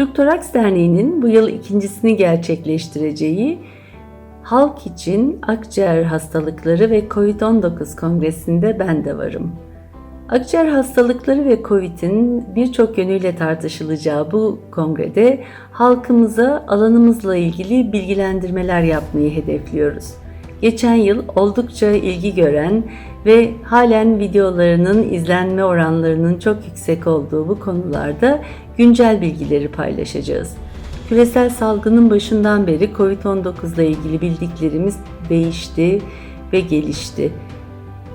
Türk Toraks Derneği'nin bu yıl ikincisini gerçekleştireceği Halk için Akciğer Hastalıkları ve COVID-19 Kongresi'nde ben de varım. Akciğer hastalıkları ve COVID'in birçok yönüyle tartışılacağı bu kongrede halkımıza alanımızla ilgili bilgilendirmeler yapmayı hedefliyoruz. Geçen yıl oldukça ilgi gören ve halen videolarının izlenme oranlarının çok yüksek olduğu bu konularda güncel bilgileri paylaşacağız. Küresel salgının başından beri COVID-19 ile ilgili bildiklerimiz değişti ve gelişti.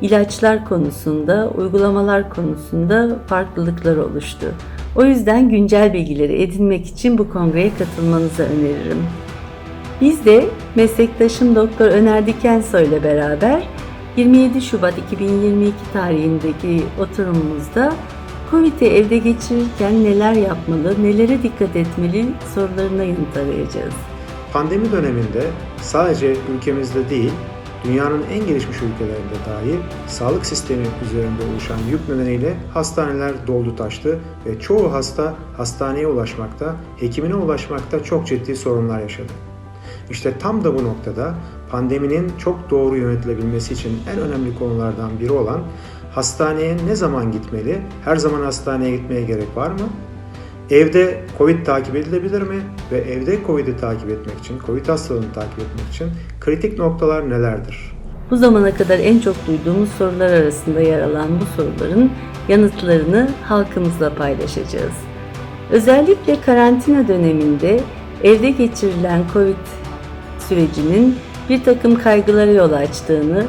İlaçlar konusunda, uygulamalar konusunda farklılıklar oluştu. O yüzden güncel bilgileri edinmek için bu kongreye katılmanızı öneririm. Biz de meslektaşım Doktor Öner Dikensoy ile beraber 27 Şubat 2022 tarihindeki oturumumuzda Covid'i evde geçirirken neler yapmalı, nelere dikkat etmeli sorularına yanıt arayacağız. Pandemi döneminde sadece ülkemizde değil, dünyanın en gelişmiş ülkelerinde dahi sağlık sistemi üzerinde oluşan yük nedeniyle hastaneler doldu taştı ve çoğu hasta hastaneye ulaşmakta, hekimine ulaşmakta çok ciddi sorunlar yaşadı. İşte tam da bu noktada pandeminin çok doğru yönetilebilmesi için en önemli konulardan biri olan hastaneye ne zaman gitmeli, her zaman hastaneye gitmeye gerek var mı? Evde COVID takip edilebilir mi? Ve evde COVID'i takip etmek için, COVID hastalığını takip etmek için kritik noktalar nelerdir? Bu zamana kadar en çok duyduğumuz sorular arasında yer alan bu soruların yanıtlarını halkımızla paylaşacağız. Özellikle karantina döneminde evde geçirilen COVID sürecinin bir takım kaygılara yol açtığını,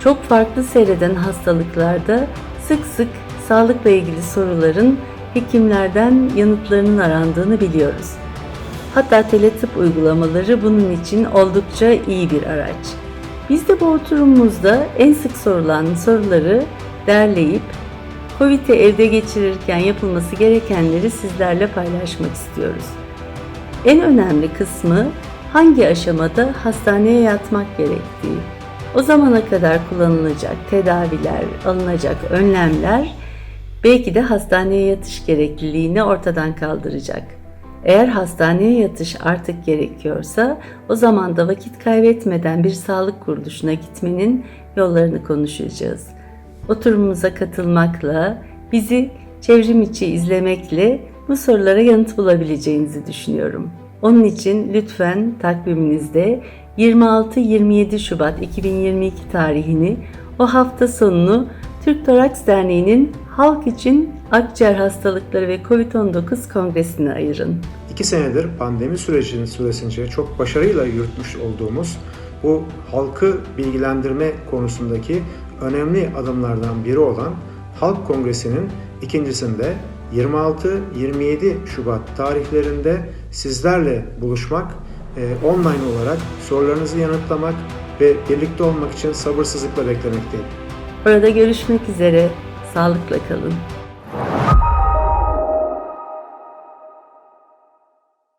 çok farklı seyreden hastalıklarda sık sık sağlıkla ilgili soruların hekimlerden yanıtlarının arandığını biliyoruz. Hatta teletıp uygulamaları bunun için oldukça iyi bir araç. Biz de bu oturumumuzda en sık sorulan soruları derleyip COVID'i evde geçirirken yapılması gerekenleri sizlerle paylaşmak istiyoruz. En önemli kısmı hangi aşamada hastaneye yatmak gerektiği. O zamana kadar kullanılacak tedaviler, alınacak önlemler belki de hastaneye yatış gerekliliğini ortadan kaldıracak. Eğer hastaneye yatış artık gerekiyorsa o zaman da vakit kaybetmeden bir sağlık kuruluşuna gitmenin yollarını konuşacağız. Oturumumuza katılmakla, bizi çevrim içi izlemekle bu sorulara yanıt bulabileceğinizi düşünüyorum. Onun için lütfen takviminizde 26-27 Şubat 2022 tarihini o hafta sonunu Türk Toraks Derneği'nin Halk için Akciğer Hastalıkları ve COVID-19 Kongresi'ne ayırın. İki senedir pandemi sürecinin süresince çok başarıyla yürütmüş olduğumuz bu halkı bilgilendirme konusundaki önemli adımlardan biri olan Halk Kongresi'nin ikincisinde 26-27 Şubat tarihlerinde sizlerle buluşmak, e, online olarak sorularınızı yanıtlamak ve birlikte olmak için sabırsızlıkla beklemekteyim. Orada görüşmek üzere. Sağlıkla kalın.